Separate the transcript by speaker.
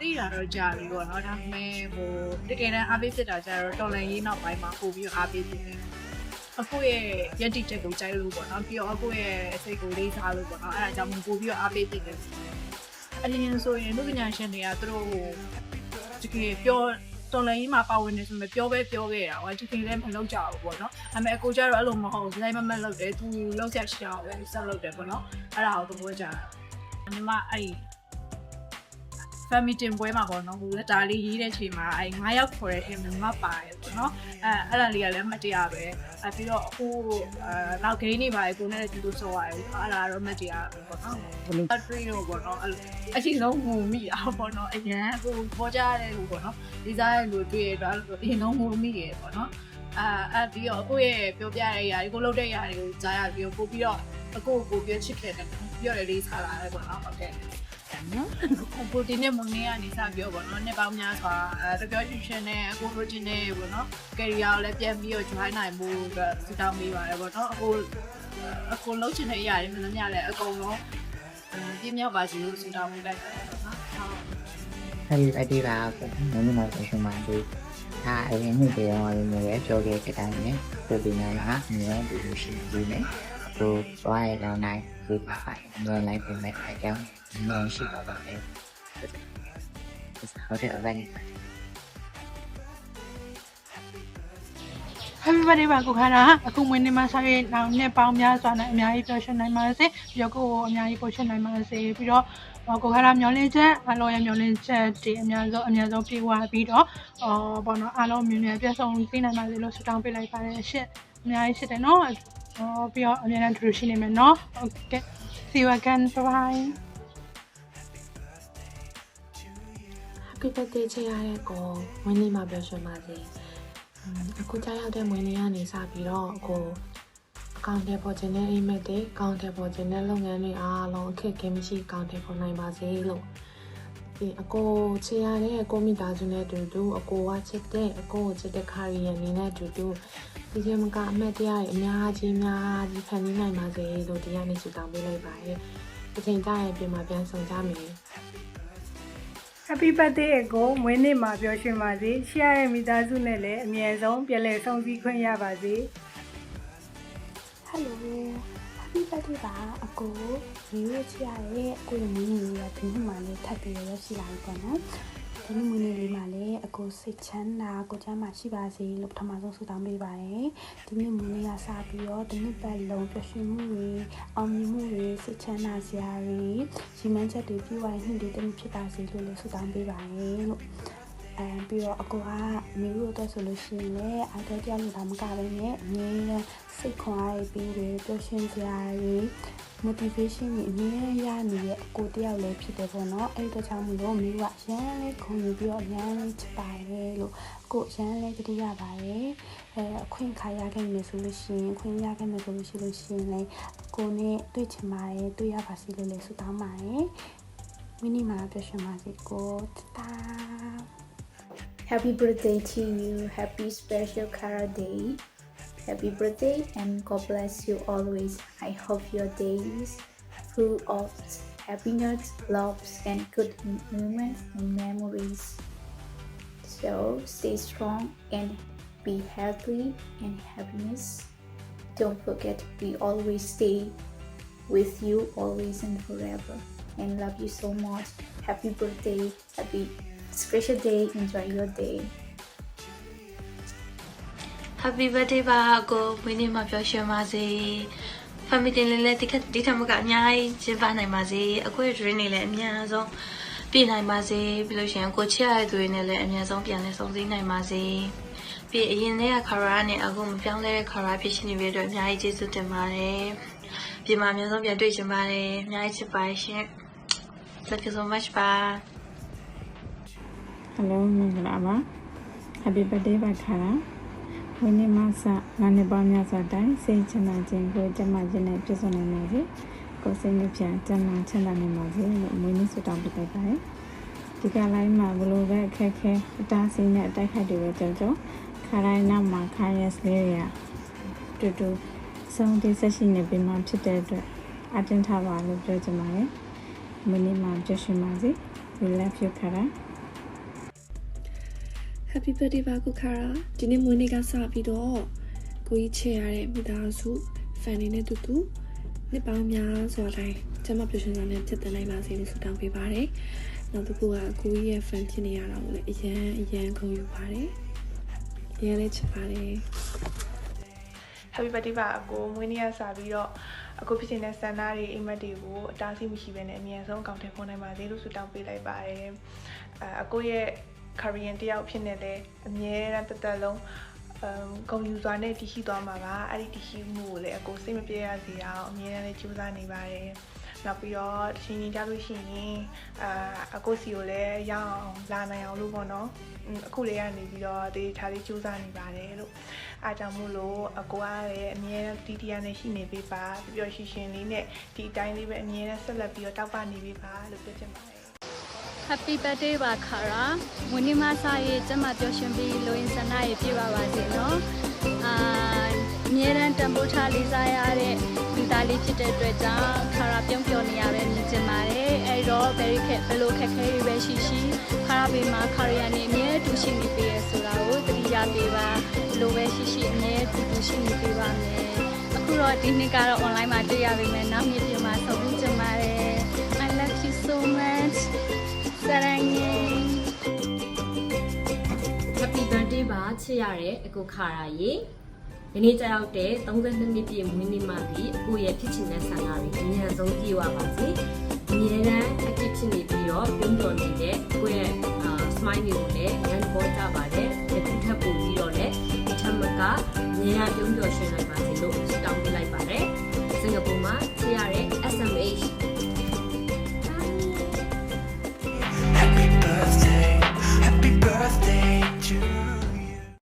Speaker 1: သိတာတော့ကြာပြီပေါ့နော်ဒါပေမဲ့ဟိုတကယ်တမ်းအားပေးဖြစ်တာကြာတော့တော်လန်ရေးနောက်ပိုင်းမှာပို့ပြီးအားပေးဖြစ်တယ်အခုရဲ့ယက်တိချက်ကိုကြိုက်လို့ပေါ့နော်ပြီးတော့အခုရဲ့စိတ်ကိုလေးစားလို့ပေါ့နော်အဲ့ဒါကြောင့်ပို့ပြီးအားပေးဖြစ်တယ်အရင်ဆိုရင်လူပညာရှင်တွေကသူတို့တကယ်ပြောတော်လိုင်းကြီးမှာပါဝင်နေဆိုမှပြောပဲပြောခဲ့တာဟောဒီကိလည်းမလုပ်ကြဘူးပေါ့နော်အမေအကိုကျတော့အဲ့လိုမဟုတ်ဘူးလိုက်မမလုပ်တယ်သူလောက်ချက်ရှာပဲဆက်လုပ်တယ်ပေါ့နော်အဲ့ဒါကိုသဘောကျတာညီမအဲ့ family တင်ပွဲမှာပေါ့နော်ဟိုလက်တာလေးရေးတဲ့ချိန်မှာအဲ9ယောက်ခေါ်တဲ့ team မှာပါတယ်ပေါ့နော်အဲအဲ့ဒါလေးကလည်းအမတရားပဲအဲပြီးတော့အခုအဲနောက် game နေပါလေကိုနဲ့တူတူဆော်ရတယ်အဲ့ဒါတော့အမတရားပဲပေါ့နော်အထရီတော့ပေါ့နော်အဲ့အချိန်လုံးငုံမိတာပေါ့နော်အရန်ကိုပေါ်ကြတဲ့လူပေါ့နော်ဒီစားရဲ့လူတွေ့ရတော့အရင်လုံးငုံမိရပေါ့နော်အာအဲ့ပြီးတော့ကိုယ့်ရဲ့ပြောပြတဲ့ຢာတွေကိုလုပ်တဲ့ຢာတွေကိုကြားရပြီးတော့ပို့ပြီးတော့အကိုကိုပြောချစ်ခဲ့တယ်ပြောရလေးစားလာတယ်ပေါ့နော်ဟုတ်ကဲ့ နော်ကိုပိုတင်နဲ့မနေရနေစားပြောပေါ့နော်နှစ်ပေါင်းများစွာအဲတပြောရှင်ရှင်နဲ့အကိုလိုချင်နေပေါ့နော်ကယ်ရီယာကိုလည်းပြန်ပြီးတော့ join နိုင်မှုအတွက်စတောင်းပေးပါတယ်ပေါ့နော်အကိုအကိုလုံးချင်တဲ့အရာတွေမှန်သမျှလည်းအကုန်လုံးပြင်းမြောက်ပါစေလို့ဆုတောင်းပေးလိုက်ပါတယ်နော်ဟုတ်
Speaker 2: Happy birthday ပါနမနာရှင်ပါဒီဒါအရင်နေ့တည်းရောလည်းလည်းပြောခဲ့တဲ့တိုင်းနဲ့ပြည်ပညာဟာအများကြီးလို့ရှိနေတယ် ဟိုသွားရတော့နိုင်ဒီပါပိုင်းလွန်လိုက်ပြင်မဲ့အကြောင်းမရှိပါပါနဲ့ဟုတ်တယ်အဲ့ဒါ
Speaker 3: Happy birthday ပါကိုခါတာအခုမွေးနေ့မှာဆောက်ရနောက်နှစ်ပေါင်းများစွာနဲ့အများကြီးပျော်ရွှင်နိုင်ပါစေပြီးတော့ကိုယ်ကိုအများကြီးပျော်ရွှင်နိုင်ပါစေပြီးတော့ကိုခါတာမျောလင်းချက်အလောရဲ့မျောလင်းချက်ဒီအများဆုံးအများဆုံးပြေဝပြီးတော့အော်ဘောနော်အလုံးမြင်မြင်ပြည့်စုံသိနိုင်ပါစေလို့ဆုတောင်းပေးလိုက်ပါတယ်ရှစ်အများကြီးရှိတယ်နော် အော်ပြီးတော့အများနဲ့တူတူရှိနေမယ်နော် Okay see you again bye bye
Speaker 4: Happy birthday ချစ်ရတဲ့ကိုမွေးနေ့မှာပြောရှင်ပါစေ။အင်းအခုကြားရောက်တဲ့မွေးနေ့ကနေစပြီးတော့ကိုအကောင့်ထဲပေါ်ခြင်းနဲ့အိမ်မက်တွေအကောင့်ထဲပေါ်ခြင်းနဲ့လုပ်ငန်းတွေအားလုံးအခက်အခဲမရှိအကောင့်ထဲပေါ်နိုင်ပါစေလို့ ဒီအကိုချစ်ရတဲ့ကိုမိသားစုနဲ့အတူတူအကိုကချစ်တဲ့အကိုကိုချစ်တဲ့ခါရီရဲ့အနေနဲ့အတူတူဒီကမကအမတ်တရားတွေအများကြီးအများကြီးဖန်တီးနိုင်ပါစေလို့ဒီကနေ့ဆုတောင်းပေးလိုက်ပါတယ်။ဒီချိန်ကျရင်ပြန်มาပြန်ဆောင်ကြမယ်။
Speaker 5: Happy birthday အကိုမွေးနေ့မှာပျော်ရွှင်ပါစေ။ရှရရဲ့မိသားစုနဲ့လည်းအမြဲဆုံးပြန်လည်ဆုံစည်းခွင့်ရပါစေ
Speaker 6: ဟ ယ်လို happy birthday ပါအကိုရေရွချရရဲ့အကိုရဲ့မွေးနေ့လေးကဒီနေ့မှလည်းထပ်ပြီးရရှိလာပြီပေါ့နော်ဒီနေ့မွေးနေ့လေးမှာလည်းအကိုစိတ်ချမ်းသာကိုချမ်းသာရှိပါစေလို့ပထမဆုံးဆုတောင်းပေးပါတယ်ဒီနေ့မွေးနေ့ကစပြီးတော့ဒီနေ့ပတ်လုံးပျော်ရွှင်မှုတွေအောင်မြင်မှုတွေစိတ်ချမ်းသာစရာတွေရီမန်းချက်တွေပြည့်ဝတဲ့နှစ်တွေတည်းဖြစ်ပါစေလို့လည်းဆုတောင်းပေးပါတယ်လို့ အဲပြီးတော့အကိုကမိတို့တော့ဆိုလို့ရှိရင်လည်းအားတော့ကြောက်လို့ဒါမကပဲနဲ့အမြဲတမ်းစိတ်ခွန်အားတွေပြီးတယ်ပျော်ရွှင်စရာတွေ motivation တွေအမြဲရနေတဲ့အကိုတယောက်လည်းဖြစ်တယ်ပေါ့နော်အဲ့တော့ကြောင့်မလို့မိတို့ကအရန်လေးခုံယူပြီးတော့အရန်လေးချစ်ပါတယ်လို့အကိုအရန်လေးတတိရပါတယ်အဲအခွင့်ခါရခဲ့မယ်ဆိုလို့ရှိရင်အခွင့်ရခဲ့မယ်ဆိုလို့ရှိလို့ရှိရင်လည်းအကိုနဲ့တွေ့ချင်ပါတယ်တွေ့ရပါစေလို့လည်းဆုတောင်းပါတယ်မိနိမာပျော်ရွှင်ပါစေကိုတာ
Speaker 7: Happy birthday to you. Happy special Kara Day. Happy birthday and God bless you always. I hope your day is full of happiness, loves, and good moments and memories. So stay strong and be healthy and happiness. Don't forget, we always stay with you always and forever. And love you so much. Happy birthday. Happy special day. Enjoy your day.
Speaker 8: Happy birthday ပါအကိုမွေးနေ့မှာပျော်ရွှင်ပါစေ family တင်လည်းလည်းဒီခက်ဒီထက်မကအများကြီးကျင်းပနိုင်ပါစေအကိုရဲ့ dream တွေလည်းအများဆုံးပြည့်နိုင်ပါစေပြီးလို့ရှိရင်ကိုချစ်ရတဲ့သူတွေနဲ့လည်းအများဆုံးပြန်လည်ဆုံစည်းနိုင်ပါစေပြီးအရင်တည်းကခါရာနဲ့အခုမပြောင်းလဲတဲ့ခါရာဖြစ်ရှင်နေတဲ့အတွက်အများကြီးကျေးဇူးတင်ပါတယ်ပြင်မှာအများဆုံးပြန်တွေ့ချင်ပါတယ်အများကြီးချစ်ပါတယ်ရှင် Thank you so much ပါ
Speaker 9: Hello မင်္ဂလာပါ Happy birthday ပါခါလာဝင်းနေမဆငါနှစ်ပေါင်းများစွာတိုင်စိတ်ချမ်းသာခြင်းကိုကျန်းမာခြင်းနဲ့ပြည့်စုံနိုင်ပါစေကိုယ်စိတ်နှပြကျန်းမာချမ်းသာနိုင်ပါစေလို့မွေးနေ့ဆုတောင်းပေးလိုက်ပါတယ်ဒီကလိုင်းမှာဘလို့ပဲအခက်ခဲအတားဆီးနဲ့အတိုက်ခိုက်တွေပဲကြောကြောခါတိုင်းနောက်မှာခါရက်စ်လေးတွေကတူတူဆုံးတိဆက်ရှိနေပြီမှဖြစ်တဲ့အတွက်အတင်းထားပါလို့ပြောချင်ပါတယ်မွေးနေ့မှာကြွရှင်ပါစေ we love you ခါရာ
Speaker 10: Happy birthday ပါကိုခါရာဒီနေ့မွေးနေ့ကစပြီးတော့ကိုကြီးချေရတဲ့မိသားစု fan တွေနဲ့တူတူနှစ်ပေါင်းများစွာတိုင်းကျမပျော်ရွှင်စွာနဲ့ဖြစ်တည်နိုင်ပါစေလို့ဆုတောင်းပေးပါတယ်။နောက်တစ်ခုကကိုကြီးရဲ့ fan ဖြစ်နေရတာကိုလည်းအရန်အရန်ဂုဏ်ယူပါတယ်။အရန်လေးချစ်ပါတယ်
Speaker 11: Happy birthday ပါအကိုမွေးနေ့ကစပြီးတော့အကိုဖြစ်နေတဲ့ဆန္ဒတွေအိမ်မက်တွေကိုအတားဆီးမရှိဘဲနဲ့အမြန်ဆုံးအကောင့်ထဲပေါ်နိုင်ပါစေလို့ဆုတောင်းပေးလိုက်ပါတယ်အဲအကိုရဲ့ Korean တယောက်ဖြစ်နေတဲ့အမြဲတမ်းတက်တက်လုံးအမ်ဂုံယူစွာနဲ့တည်ရှိသွားမှာပါအဲ့ဒီတည်ရှိမှုကိုလည်းအကိုစိတ်မပြေရစေအောင်အမြဲတမ်းလေးကြိုးစားနေပါတယ်နောက်ပြီးတော့တချင်းချင်းကြလို့ရှိရင်အာအကိုစီကိုလည်းရအောင်လာနိုင်အောင်လို့ပေါ့နော်อืมအခုလေးကနေပြီးတော့တေးထားလေးကြိုးစားနေပါတယ်လို့အားကြောင့်မို့လို့အကိုကလည်းအမြဲတမ်းတီးတီးရနဲ့ရှိနေပေးပါပျော်ရွှင်ရွှင်လေးနဲ့ဒီအတိုင်းလေးပဲအမြဲတမ်းဆက်လက်ပြီးတော့တောက်ပနေပေးပါလို့ပြောချင်ပါတယ်
Speaker 12: Happy birthday ပါခါရာမွေးနေ့မဆာရေးကျမပျော်ရွှင်ပြီးလိုရင်းဆန္ဒရေးပြပါပါစေနော်အာအမြဲတမ်းတန်ဖိုးထားလေးစားရတဲ့ဒီသားလေးဖြစ်တဲ့အတွက်ကြောင့်ခါရာပြုံးပျော်နေရပဲမြင်ချင်ပါတယ်အဲ့တော့ very ခက်ဘယ်လိုခက်ခဲတွေပဲရှိရှိခါရာဘေးမှာခါရီယာနေအမြဲတူရှိနေပေးရဆိုတာကိုသတိရပေးပါဘယ်လိုပဲရှိရှိအမြဲတူတူရှိနေပေးပါမယ်အခုတော့ဒီနှစ်ကတော့ online မှာတွေ့ရပေမဲ့နောက်နေ့ပြန်မှာဆုံပြီးချင်ပါတယ် I love you so much စရငယ်
Speaker 13: Happy birthday ပါချစ်ရတဲ့အကိုခါရာရေဒီနေ့ကြောက်တဲ့32နှစ်ပြည့်မွေးနေ့မှာဒီအကိုရဲ့ဖြစ်ချင်တဲ့ဆန္ဒတွေအများဆုံးပြည့်ဝပါစေအမြဲတမ်း active ဖြစ်နေပြီးတော့ပြုံးတော်နေတဲ့အကိုရဲ့အာ smile တွေကိုလည်းရန်ပေါ်ကြပါတယ်ဒီထက်ပိုပြီးတော့လည်းဒီထက်မကအများပြုံးတော်ရှင်နိုင်ပါစေလို့ဆုတောင်းပေးလိုက်ပါတယ်စင်ကာပူမှာ birthday to you.